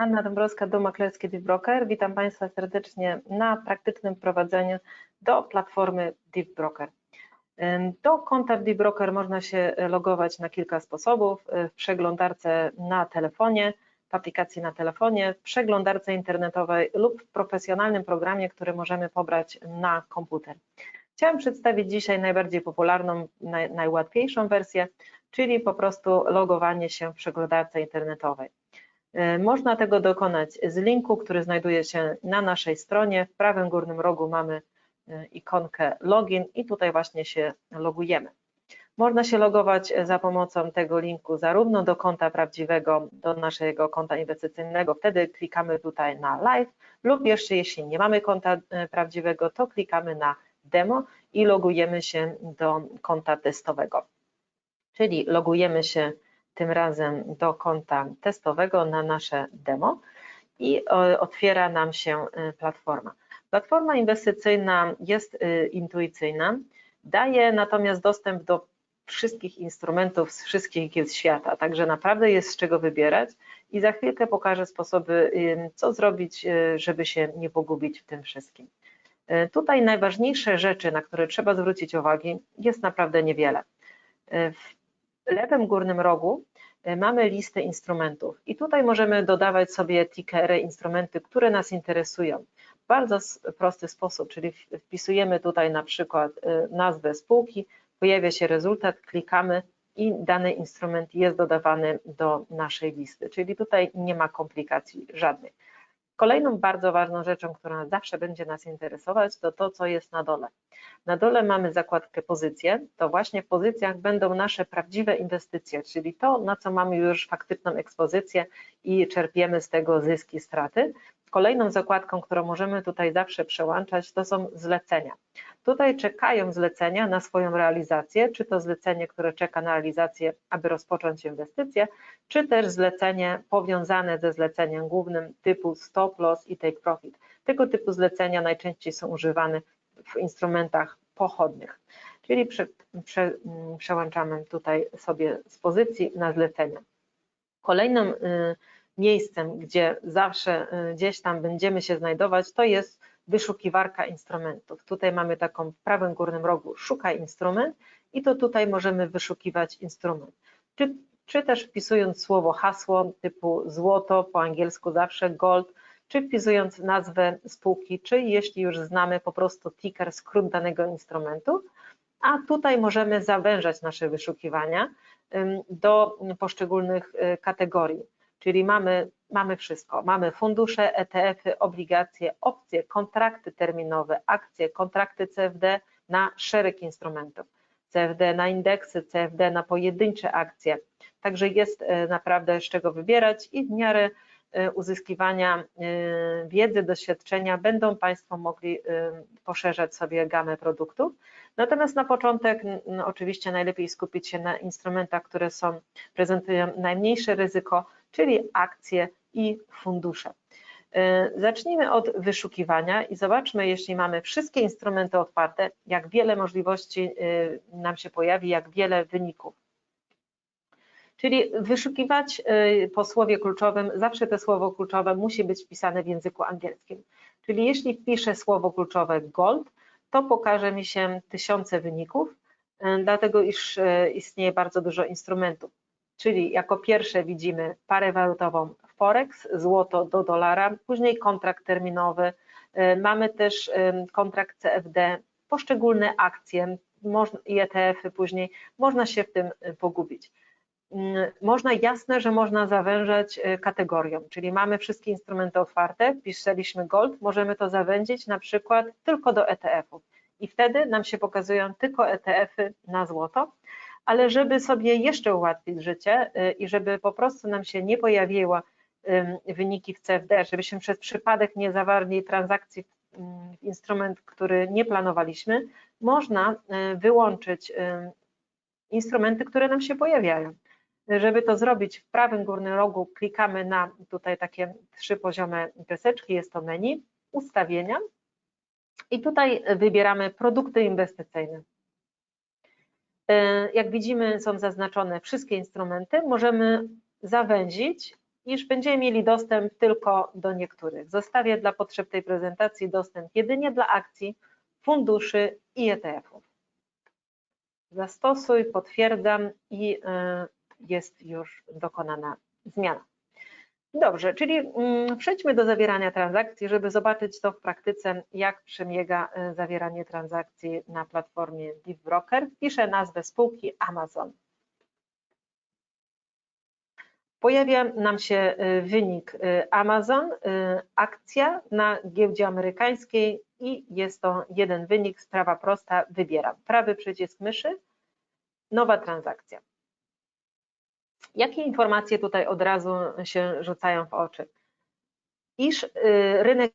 Anna Dąbrowska, Dom Maklerski. Witam Państwa serdecznie na praktycznym prowadzeniu do platformy DeepBroker. Do konta w DeepBroker można się logować na kilka sposobów. W przeglądarce na telefonie, w aplikacji na telefonie, w przeglądarce internetowej lub w profesjonalnym programie, który możemy pobrać na komputer. Chciałam przedstawić dzisiaj najbardziej popularną, naj, najłatwiejszą wersję, czyli po prostu logowanie się w przeglądarce internetowej. E, można tego dokonać z linku, który znajduje się na naszej stronie. W prawym górnym rogu mamy e, ikonkę login i tutaj właśnie się logujemy. Można się logować za pomocą tego linku zarówno do konta prawdziwego, do naszego konta inwestycyjnego, wtedy klikamy tutaj na live lub jeszcze jeśli nie mamy konta e, prawdziwego, to klikamy na demo i logujemy się do konta testowego. Czyli logujemy się tym razem do konta testowego na nasze demo i otwiera nam się y, platforma. Platforma inwestycyjna jest y, intuicyjna, daje natomiast dostęp do wszystkich instrumentów z wszystkich giełd świata, także naprawdę jest z czego wybierać i za chwilkę pokażę sposoby, y, co zrobić, żeby się nie pogubić w tym wszystkim. Tutaj najważniejsze rzeczy, na które trzeba zwrócić uwagę, jest naprawdę niewiele. W lewym górnym rogu e, mamy listę instrumentów i tutaj możemy dodawać sobie tickery, instrumenty, które nas interesują. Bardzo prosty sposób, czyli wpisujemy tutaj na przykład e, nazwę spółki, pojawia się rezultat, klikamy i dany instrument jest dodawany do naszej listy, czyli tutaj nie ma komplikacji żadnych. Kolejną bardzo ważną rzeczą, która zawsze będzie nas interesować, to to, co jest na dole. Na dole mamy zakładkę pozycje, to właśnie w pozycjach będą nasze prawdziwe inwestycje, czyli to, na co mamy już faktyczną ekspozycję i czerpiemy z tego zyski, straty. Kolejną zakładką, którą możemy tutaj zawsze przełączać, to są zlecenia. Tutaj czekają zlecenia na swoją realizację, czy to zlecenie, które czeka na realizację, aby rozpocząć inwestycję, czy też zlecenie powiązane ze zleceniem głównym typu stop loss i take profit. Tego typu zlecenia najczęściej są używane w instrumentach pochodnych, czyli prze, prze, przełączamy tutaj sobie z pozycji na zlecenia. Kolejnym y, miejscem, gdzie zawsze y, gdzieś tam będziemy się znajdować, to jest wyszukiwarka instrumentów. Tutaj mamy taką w prawym górnym rogu szukaj instrument i to tutaj możemy wyszukiwać instrument. Czy, czy też wpisując słowo hasło typu złoto, po angielsku zawsze gold, czy wpisując nazwę spółki, czy jeśli już znamy po prostu ticker, skrót danego instrumentu, a tutaj możemy zawężać nasze wyszukiwania do poszczególnych y, kategorii. Czyli mamy, mamy wszystko. Mamy fundusze, ETF-y, obligacje, opcje, kontrakty terminowe, akcje, kontrakty CFD na szereg instrumentów. CFD na indeksy, CFD na pojedyncze akcje. Także jest e, naprawdę z czego wybierać i w miarę e, uzyskiwania e, wiedzy, doświadczenia będą Państwo mogli poszerzać sobie gamę produktów. Natomiast na początek oczywiście najlepiej skupić się na instrumentach, które są, prezentują najmniejsze ryzyko, czyli akcje i fundusze. E, zacznijmy od wyszukiwania i zobaczmy, jeśli mamy wszystkie instrumenty otwarte, jak wiele możliwości e, nam się pojawi, jak wiele wyników. Czyli wyszukiwać e, po słowie kluczowym, zawsze to słowo kluczowe musi być wpisane w języku angielskim. Czyli jeśli wpiszę słowo kluczowe gold, to pokaże mi się tysiące wyników, dlatego iż istnieje bardzo dużo instrumentów czyli jako pierwsze widzimy parę walutową Forex, złoto do dolara, później kontrakt terminowy, y, mamy też y, kontrakt CFD, poszczególne akcje i ETF-y później, można się w tym y, pogubić. Można jasne, że można zawężać kategorią, czyli mamy wszystkie instrumenty otwarte, pisaliśmy gold, możemy to zawędzić na przykład tylko do ETF-ów i wtedy nam się pokazują tylko ETF-y na złoto, ale żeby sobie jeszcze ułatwić życie y, i żeby po prostu nam się nie pojawiły wyniki w CFD, żebyśmy przez przypadek nie zawarli transakcji w instrument, który nie planowaliśmy, można y, wyłączyć instrumenty, które nam się pojawiają. Żeby to zrobić w prawym górnym rogu klikamy na tutaj takie trzy poziome kreseczki, jest to menu, ustawienia i tutaj wybieramy produkty inwestycyjne. E, jak widzimy, są zaznaczone wszystkie instrumenty. Możemy zawęzić iż będziemy mieli dostęp tylko do niektórych. Zostawię dla potrzeb tej prezentacji dostęp jedynie dla akcji, funduszy i ETF-ów. Zastosuj, potwierdzam i e, jest już dokonana zmiana. Dobrze, czyli mm, przejdźmy do zawierania transakcji, żeby zobaczyć to w praktyce, jak przebiega e, zawieranie transakcji na platformie DeepBroker. Wpiszę nazwę spółki Amazon. Pojawia nam się e, wynik Amazon, akcja na giełdzie amerykańskiej i jest to jeden wynik, sprawa prosta, wybieram. Prawy przycisk myszy, nowa transakcja. Jakie informacje tutaj od razu się rzucają w oczy? Iż y, rynek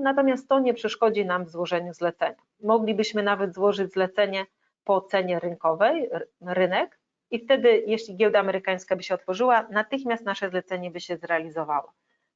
natomiast to nie przeszkodzi nam w złożeniu zlecenia. Moglibyśmy nawet złożyć zlecenie po cenie rynkowej, rynek, i wtedy, jeśli giełda amerykańska by się otworzyła, natychmiast nasze zlecenie by się zrealizowało.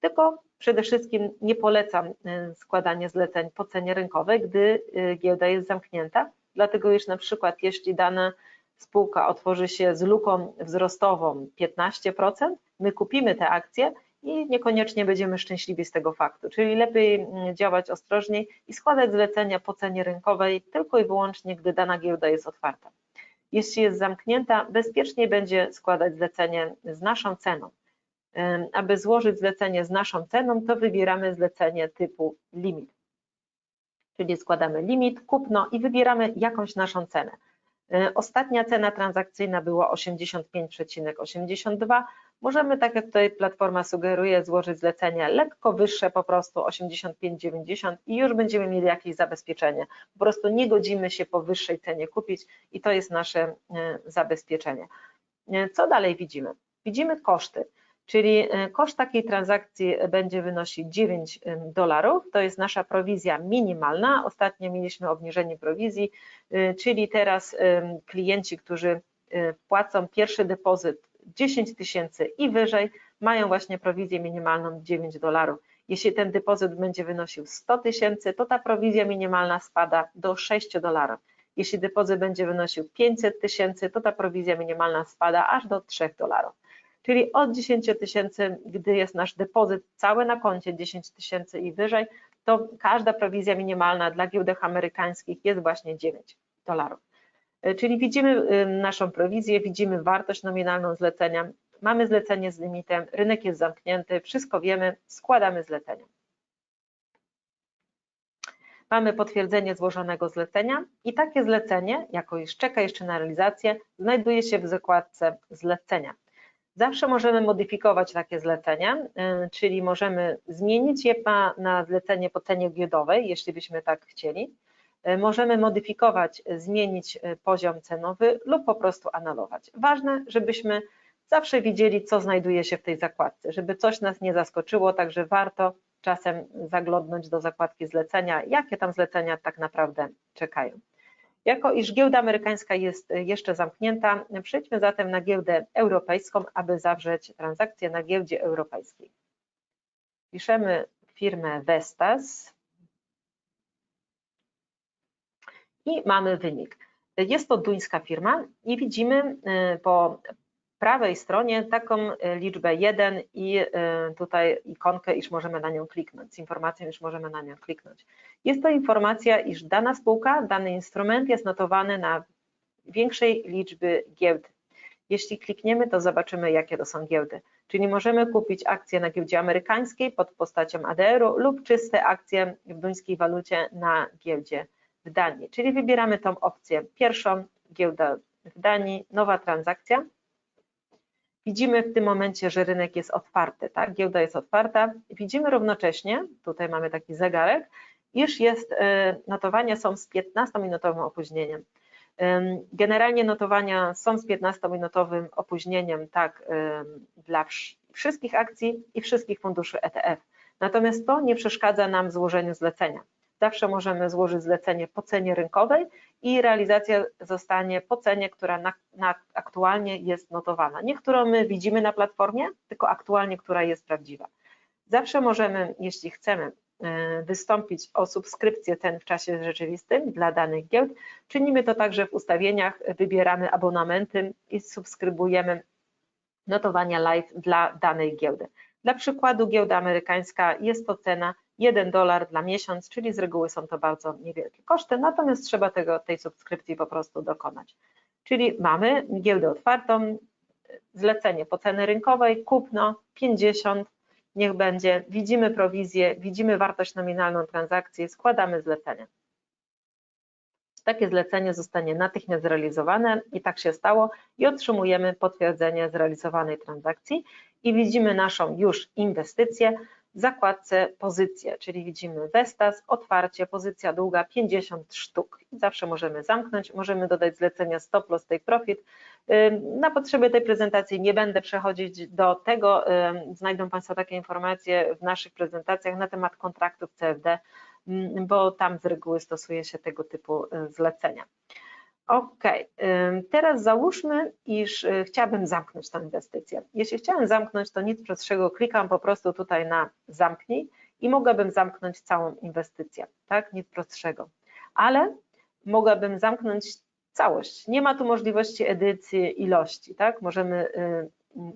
Tylko przede wszystkim nie polecam y, składania zleceń po cenie rynkowej, gdy y, giełda jest zamknięta, dlatego już na przykład jeśli dana spółka otworzy się z luką wzrostową 15%, my kupimy te akcje i niekoniecznie będziemy szczęśliwi z tego faktu. Czyli lepiej mm, działać ostrożniej i składać zlecenia po cenie rynkowej tylko i wyłącznie, gdy dana giełda jest otwarta. Jeśli jest zamknięta, bezpiecznie będzie składać zlecenie z naszą ceną. Aby złożyć zlecenie z naszą ceną, to wybieramy zlecenie typu limit. Czyli składamy limit, kupno i wybieramy jakąś naszą cenę. E, ostatnia cena transakcyjna była 85,82. Możemy, tak jak tutaj platforma sugeruje, złożyć zlecenie lekko wyższe, po prostu 85,90 i już będziemy mieli jakieś zabezpieczenie. Po prostu nie godzimy się po wyższej cenie kupić i to jest nasze e, zabezpieczenie. E, co dalej widzimy? Widzimy koszty czyli e, koszt takiej transakcji będzie wynosić 9 dolarów, to jest nasza prowizja minimalna, ostatnio mieliśmy obniżenie prowizji, e, czyli teraz klienci, którzy e, płacą pierwszy depozyt 10 tysięcy i wyżej, mają właśnie prowizję minimalną 9 dolarów. Jeśli ten depozyt będzie wynosił 100 tysięcy, to ta prowizja minimalna spada do 6 dolarów. Jeśli depozyt będzie wynosił 500 tysięcy, to ta prowizja minimalna spada aż do 3 dolarów czyli od 10 tysięcy, gdy jest nasz depozyt cały na koncie 10 tysięcy i wyżej, to każda prowizja minimalna dla giełdach amerykańskich jest właśnie 9 dolarów. E, czyli widzimy naszą prowizję, widzimy wartość nominalną zlecenia, mamy zlecenie z limitem, rynek jest zamknięty, wszystko wiemy, składamy zlecenie. Mamy potwierdzenie złożonego zlecenia i takie zlecenie, jako już czeka jeszcze na realizację, znajduje się w zakładce zlecenia. Zawsze możemy modyfikować takie zlecenie, y, czyli możemy zmienić je na zlecenie po cenie giełdowej, jeśli byśmy tak chcieli. Y, możemy modyfikować, zmienić y, poziom cenowy lub po prostu anulować. Ważne, żebyśmy zawsze widzieli, co znajduje się w tej zakładce, żeby coś nas nie zaskoczyło, także warto czasem zaglądnąć do zakładki zlecenia, jakie tam zlecenia tak naprawdę czekają. Jako iż giełda amerykańska jest jeszcze zamknięta, przejdźmy zatem na giełdę europejską, aby zawrzeć transakcję na giełdzie europejskiej. Piszemy firmę Vestas i mamy wynik. Jest to duńska firma i widzimy y, po prawej stronie taką e, liczbę 1 i e, tutaj ikonkę, iż możemy na nią kliknąć, z informacją, iż możemy na nią kliknąć. Jest to informacja, iż dana spółka, dany instrument jest notowany na większej liczby giełd. Jeśli klikniemy, to zobaczymy, jakie to są giełdy. Czyli możemy kupić akcje na giełdzie amerykańskiej pod postacią ADR-u lub czyste akcje w duńskiej walucie na giełdzie w Danii. Czyli wybieramy tą opcję pierwszą, giełda w Danii, nowa transakcja Widzimy w tym momencie, że rynek jest otwarty, tak? giełda jest otwarta. Widzimy równocześnie, tutaj mamy taki zegarek, iż jest, e, notowania są z 15-minutowym opóźnieniem. Generalnie notowania są z 15-minutowym opóźnieniem tak dla wszystkich akcji i wszystkich funduszy ETF. Natomiast to nie przeszkadza nam w złożeniu zlecenia. Zawsze możemy złożyć zlecenie po cenie rynkowej i realizacja zostanie po cenie, która na, na aktualnie jest notowana. Nie którą my widzimy na platformie, tylko aktualnie, która jest prawdziwa. Zawsze możemy, jeśli chcemy, e, wystąpić o subskrypcję cen w czasie rzeczywistym dla danych giełd. Czynimy to także w ustawieniach, wybieramy abonamenty i subskrybujemy notowania live dla danej giełdy. Dla przykładu giełda amerykańska jest to cena 1 dolar dla miesiąc, czyli z reguły są to bardzo niewielkie koszty, natomiast trzeba tego, tej subskrypcji po prostu dokonać. Czyli mamy giełdę otwartą, zlecenie po ceny rynkowej, kupno 50, niech będzie, widzimy prowizję, widzimy wartość nominalną transakcji, składamy zlecenie. Takie zlecenie zostanie natychmiast zrealizowane i tak się stało i otrzymujemy potwierdzenie zrealizowanej transakcji i widzimy naszą już inwestycję zakładce pozycje, czyli widzimy Vestas, otwarcie, pozycja długa 50 sztuk. Zawsze możemy zamknąć, możemy dodać zlecenia stop loss take profit. Na potrzeby tej prezentacji nie będę przechodzić do tego, znajdą Państwo takie informacje w naszych prezentacjach na temat kontraktów CFD, bo tam z reguły stosuje się tego typu zlecenia. Ok, teraz załóżmy, iż y, chciałabym zamknąć tę inwestycję. Jeśli chciałem zamknąć, to nic prostszego, klikam po prostu tutaj na zamknij i mogłabym zamknąć całą inwestycję, tak, nic prostszego. Ale mogłabym zamknąć całość. Nie ma tu możliwości edycji ilości, tak, możemy y,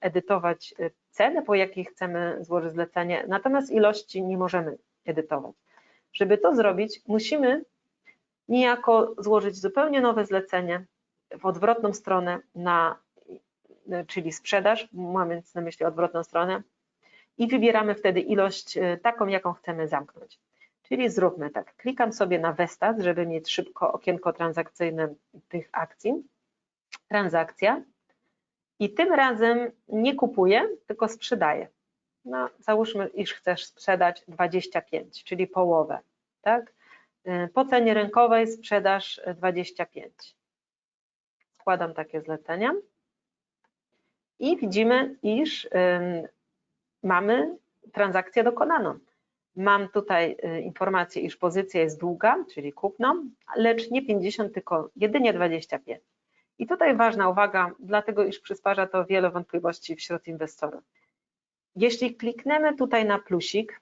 edytować y, cenę, po jakiej chcemy złożyć zlecenie, natomiast ilości nie możemy edytować. Żeby to zrobić, musimy niejako złożyć zupełnie nowe zlecenie w odwrotną stronę, na, czyli sprzedaż, mamy na myśli odwrotną stronę i wybieramy wtedy ilość e, taką, jaką chcemy zamknąć. Czyli zróbmy tak, klikam sobie na Vestas, żeby mieć szybko okienko transakcyjne tych akcji, transakcja i tym razem nie kupuję, tylko sprzedaję. No, załóżmy, iż chcesz sprzedać 25, czyli połowę, tak? Y, po cenie rynkowej sprzedaż 25. Składam takie zlecenia i widzimy, iż mamy transakcję dokonaną. Mam tutaj y, informację, iż pozycja jest długa, czyli kupną, lecz nie 50, tylko jedynie 25. I tutaj ważna uwaga, dlatego iż przysparza to wiele wątpliwości wśród inwestorów. Jeśli klikniemy tutaj na plusik,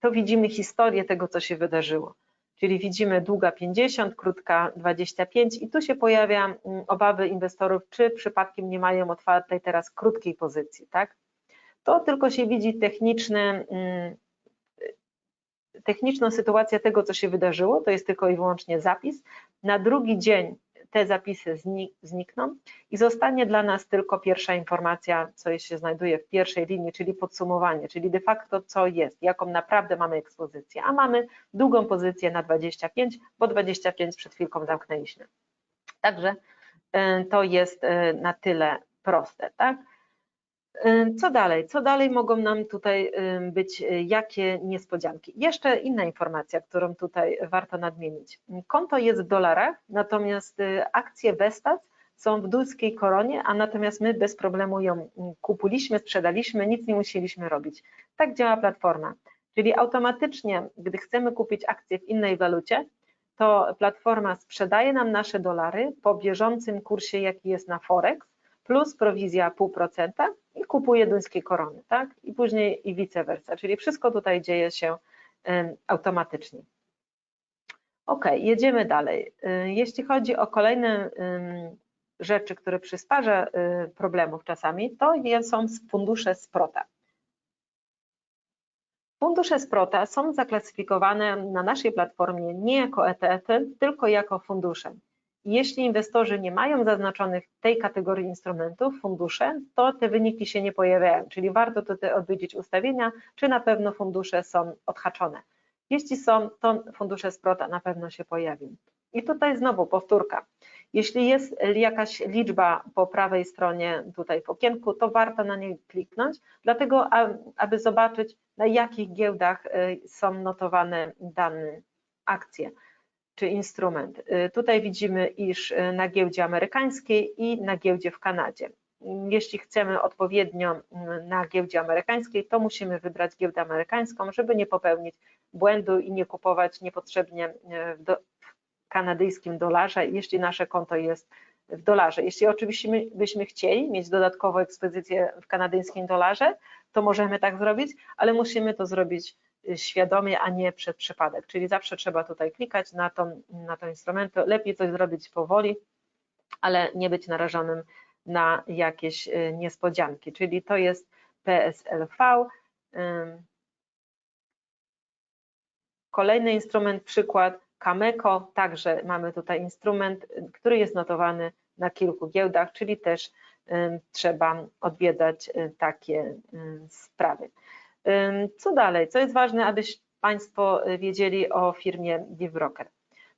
to widzimy historię tego, co się wydarzyło czyli widzimy długa 50, krótka 25 i tu się pojawia mm, obawy inwestorów, czy przypadkiem nie mają otwartej teraz krótkiej pozycji, tak? To tylko się widzi techniczny, mm, techniczną sytuację tego, co się wydarzyło, to jest tylko i wyłącznie zapis. Na drugi dzień te zapisy znikną i zostanie dla nas tylko pierwsza informacja, co się znajduje w pierwszej linii, czyli podsumowanie, czyli de facto co jest, jaką naprawdę mamy ekspozycję, a mamy długą pozycję na 25, bo 25 przed chwilką zamknęliśmy. Także y, to jest y, na tyle proste, tak? Co dalej? Co dalej mogą nam tutaj być y, jakie niespodzianki? Jeszcze inna informacja, którą tutaj warto nadmienić. Konto jest w dolarach, natomiast y, akcje Vestas są w duńskiej koronie, a natomiast my bez problemu ją kupiliśmy, sprzedaliśmy, nic nie musieliśmy robić. Tak działa platforma. Czyli automatycznie, gdy chcemy kupić akcje w innej walucie, to platforma sprzedaje nam nasze dolary po bieżącym kursie, jaki jest na Forex, plus prowizja 0,5% i kupuje duńskie korony, tak? I później i vice versa, czyli wszystko tutaj dzieje się automatycznie. Ok, jedziemy dalej. Y, jeśli chodzi o kolejne rzeczy, które przysparza y, problemów czasami, to są fundusze Sprota. Fundusze Sprota są zaklasyfikowane na naszej platformie nie jako ETF-y, tylko jako fundusze. Jeśli inwestorzy nie mają zaznaczonych tej kategorii instrumentów, fundusze, to te wyniki się nie pojawiają, czyli warto tutaj odwiedzić ustawienia, czy na pewno fundusze są odhaczone. Jeśli są, to fundusze Sprota na pewno się pojawią. I tutaj znowu powtórka. Jeśli jest jakaś liczba po prawej stronie tutaj w okienku, to warto na niej kliknąć, dlatego aby zobaczyć na jakich giełdach y, są notowane dane akcje czy instrument. Y, tutaj widzimy, iż y, na giełdzie amerykańskiej i na giełdzie w Kanadzie. Jeśli chcemy odpowiednio y, na giełdzie amerykańskiej, to musimy wybrać giełdę amerykańską, żeby nie popełnić błędu i nie kupować niepotrzebnie w, do, w kanadyjskim dolarze, jeśli nasze konto jest w dolarze. Jeśli oczywiście byśmy chcieli mieć dodatkową ekspozycję w kanadyjskim dolarze, to możemy tak zrobić, ale musimy to zrobić świadomie, a nie przez przypadek, czyli zawsze trzeba tutaj klikać na tą, na to instrumenty, lepiej coś zrobić powoli, ale nie być narażonym na jakieś niespodzianki, czyli to jest PSLV, Kolejny instrument, przykład Cameco, także mamy tutaj instrument, który jest notowany na kilku giełdach, czyli też trzeba odwiedzać y, takie sprawy. Co dalej? Co jest ważne, abyś Państwo wiedzieli o firmie DivBroker?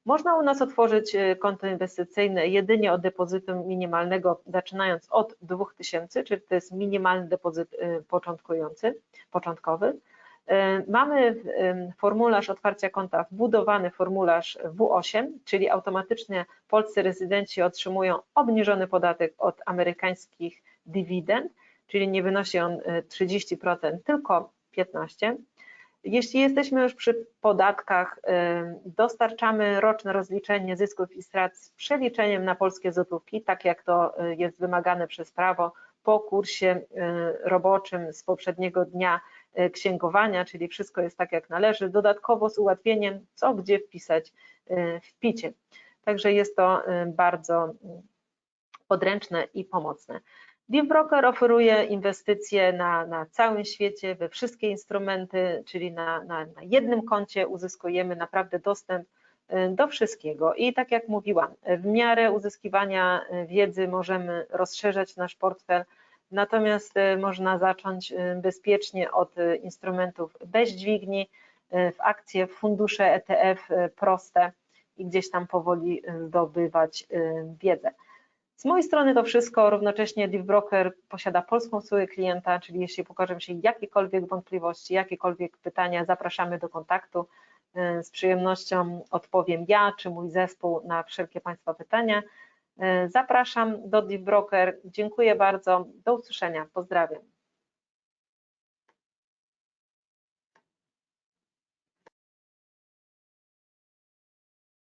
Można u nas otworzyć y, konto inwestycyjne jedynie od depozytu minimalnego, zaczynając od 2000, czyli to jest minimalny depozyt y, początkujący, początkowy. Mamy formularz otwarcia konta, wbudowany formularz W8, czyli automatycznie polscy rezydenci otrzymują obniżony podatek od amerykańskich dywidend, czyli nie wynosi on 30%, e, tylko 15%. Jeśli jesteśmy już przy podatkach, dostarczamy roczne rozliczenie zysków i strat z przeliczeniem na polskie złotówki, tak jak to e, jest wymagane przez prawo po kursie roboczym z poprzedniego dnia E, księgowania, czyli wszystko jest tak jak należy, dodatkowo z ułatwieniem, co gdzie wpisać e, w picie. Także jest to e, bardzo mm, podręczne i pomocne. DeepBroker oferuje inwestycje na, na całym świecie, we wszystkie instrumenty, czyli na, na, na jednym koncie uzyskujemy naprawdę dostęp do wszystkiego. I tak jak mówiłam, w miarę uzyskiwania wiedzy możemy rozszerzać nasz portfel, Natomiast e, można zacząć bezpiecznie od instrumentów bez dźwigni, w akcje, w fundusze ETF proste i gdzieś tam powoli zdobywać wiedzę. Z mojej strony to wszystko, równocześnie DeepBroker posiada polską spółkę klienta, czyli jeśli pokażą się jakiekolwiek wątpliwości, jakiekolwiek pytania, zapraszamy do kontaktu. Z przyjemnością odpowiem ja czy mój zespół na wszelkie Państwa pytania. Zapraszam do Deep Broker. Dziękuję bardzo. Do usłyszenia. Pozdrawiam.